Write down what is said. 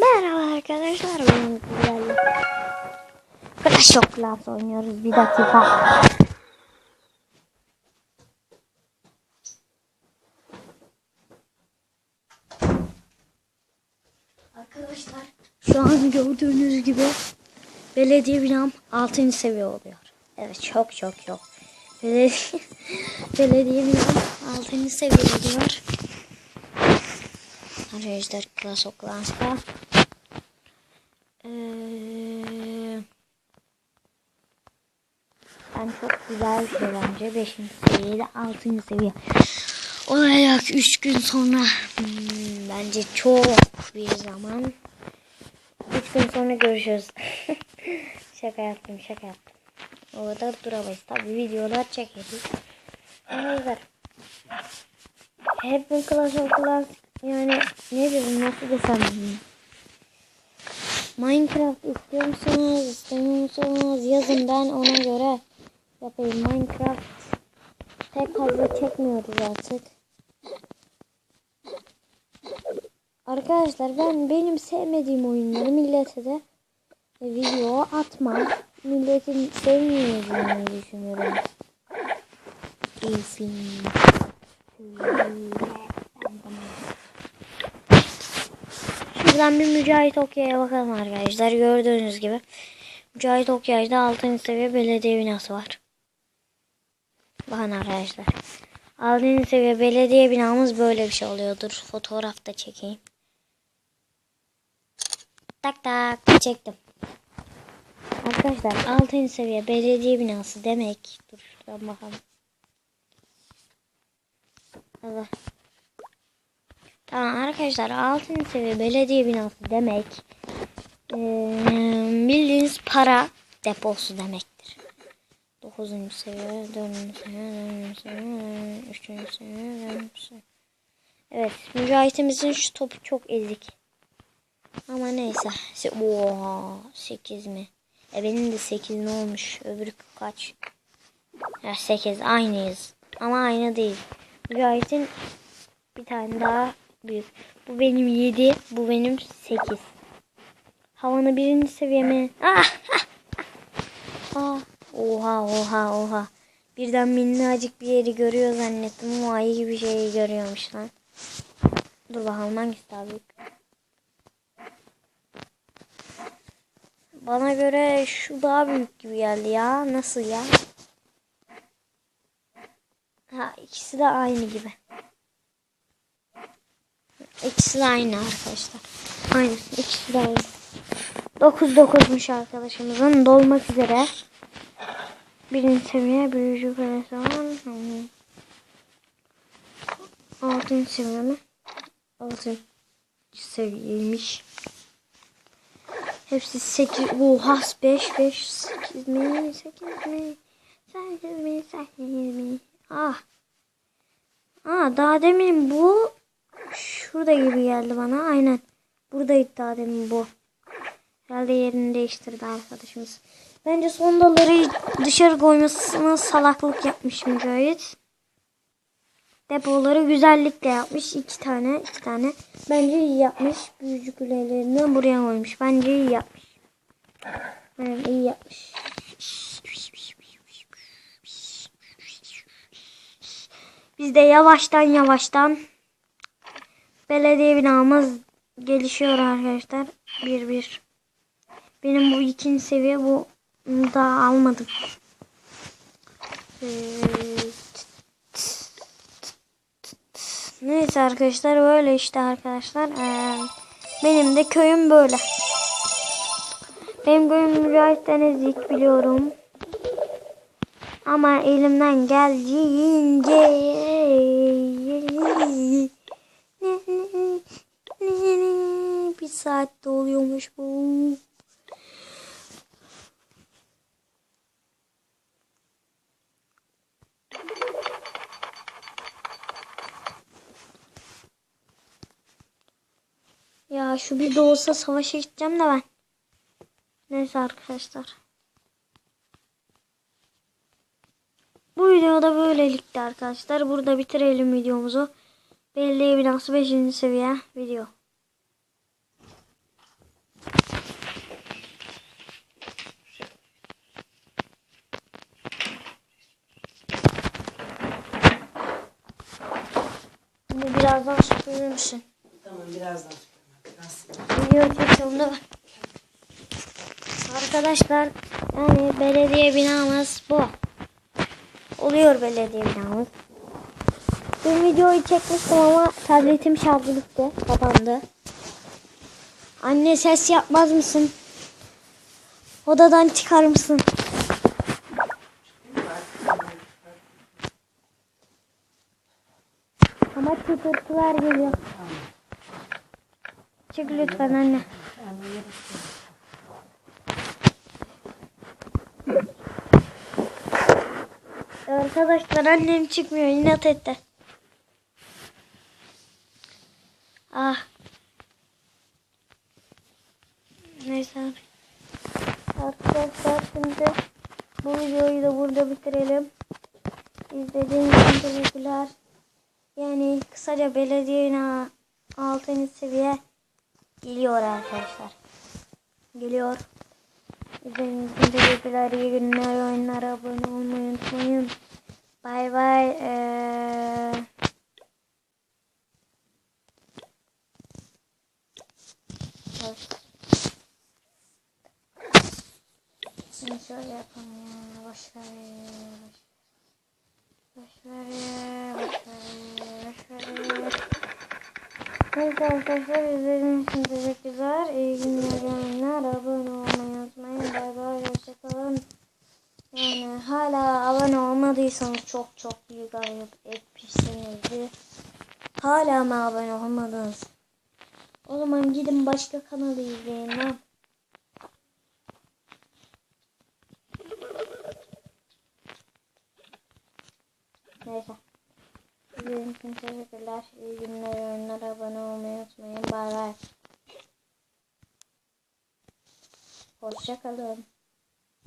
Merhaba arkadaşlar. Bugün sizlerle Clash of Clans oynuyoruz. Bir dakika. Arkadaşlar şu an gördüğünüz gibi belediye binam 6. seviye oluyor. Evet çok çok çok. Belediye, belediye binam 6. seviye oluyor. Arkadaşlar Clash of Clans'ta ee, ben çok güzel bir şey bence. 5. seviyede 6. seviye. Olacak 3 gün sonra hmm, bence çok bir zaman. 3 gün sonra görüşürüz. şaka yaptım şaka yaptım. O kadar duramayız. Tabi videolar çekeriz. Arkadaşlar hep bir Clash of yani ne dedim nasıl desem Minecraft istiyor musunuz istemiyor musunuz yazın ben ona göre yapayım. Minecraft pek fazla çekmiyoruz artık. Arkadaşlar ben benim sevmediğim oyunları millete de video atmam. Milletin sevmeyeceğini düşünüyorum. İyisin. Şuradan bir Mücahit Okyay'a bakalım arkadaşlar. Gördüğünüz gibi. Mücahit Okyay'da 6. seviye belediye binası var. Bakın arkadaşlar. 6. seviye belediye binamız böyle bir şey oluyordur. Fotoğraf da çekeyim. Tak tak çektim. Arkadaşlar 6. seviye belediye binası demek. Dur şuradan bakalım. Allah. Tamam arkadaşlar 6. seviye belediye binası demek ee, bildiğiniz para deposu demektir. 9. seviye, 4. seviye, 4. seviye, 3. seviye, 4. seviye. Evet, mücahitimizin şu topu çok ezik. Ama neyse. Oha, 8 mi? E benim de 8 ne olmuş? Öbürü kaç? Ya 8 aynıyız. Ama aynı değil. Mücahit'in bir tane daha büyük. Bu benim 7. Bu benim 8. Havanı birinci seviyeme. Ah! ah! Oha oha oha. Birden minnacık bir yeri görüyor zannettim ama ayı gibi şeyi görüyormuş lan. Dur bakalım hangisi daha büyük. Bana göre şu daha büyük gibi geldi ya. Nasıl ya? Ha ikisi de aynı gibi. İkisi de aynı arkadaşlar. Aynı. İkisi de aynı. 9 9'muş arkadaşımızın dolmak üzere. Birinci seviye büyücü kalesi var. Altıncı seviye mi? Altıncı seviyeymiş. Hepsi 8. Oha 5 5 8 mi? 8 mi? 8 mi? 8 mi? Ah. Aa daha demin bu şurada gibi geldi bana. Aynen. Buradaydı daha demin bu. Herhalde yerini değiştirdi arkadaşımız. Bence sondaları dışarı koymasına salaklık yapmış Mücahit. Depoları güzellikle yapmış. iki tane, iki tane. Bence iyi yapmış. Büyücü kulelerini buraya koymuş. Bence iyi yapmış. Evet, iyi yapmış. Biz de yavaştan yavaştan belediye binamız gelişiyor arkadaşlar. Bir bir. Benim bu ikinci seviye bu daha almadım. Ee, Neyse arkadaşlar böyle işte arkadaşlar. Ee, benim de köyüm böyle. Benim köyüm Mücahit Denizlik biliyorum. Ama elimden geldiğince bir saatte oluyormuş bu. Ya şu bir de olsa savaşa gideceğim de ben. Neyse arkadaşlar. Bu videoda böylelikti arkadaşlar. Burada bitirelim videomuzu. Belediye binası 5. seviye video. Birazdan süpürür müsün? Tamam birazdan. Biraz. Video çekimde var. Arkadaşlar yani belediye binamız bu. Oluyor belediye binamız. Dün videoyu çekmiştim ama tabletim şarjı bitti. Kapandı. Anne ses yapmaz mısın? Odadan çıkar mısın? Ama tıkırtılar geliyor. Çık lütfen anne. Arkadaşlar annem çıkmıyor inat etti. Ah. Neyse. Arkadaşlar şimdi bu videoyu da burada bitirelim. İzlediğiniz için teşekkürler. Yani kısaca belediye bina 6. seviye geliyor arkadaşlar. Geliyor. İzlediğiniz için teşekkürler. İyi günler. Oyunlara abone olmayı unutmayın. Bay bay. Ee... Şimdi şöyle yapalım ya. Boş ver ya. Boş ver ya. Boş ver ya. Neyse arkadaşlar izlediğiniz için teşekkürler. İyi günler, günler. Abone olmayı unutmayın. Bay bay. Hoşçakalın. Yani hala abone olmadıysanız çok çok büyük ayıp etmişsinizdir. Hala mı abone olmadınız? O zaman gidin başka kanalı izleyin lan. Neyse. İzlediğiniz için teşekkürler. İyi günler, oyunlara abone olmayı unutmayın. Bay bay. Hoşçakalın.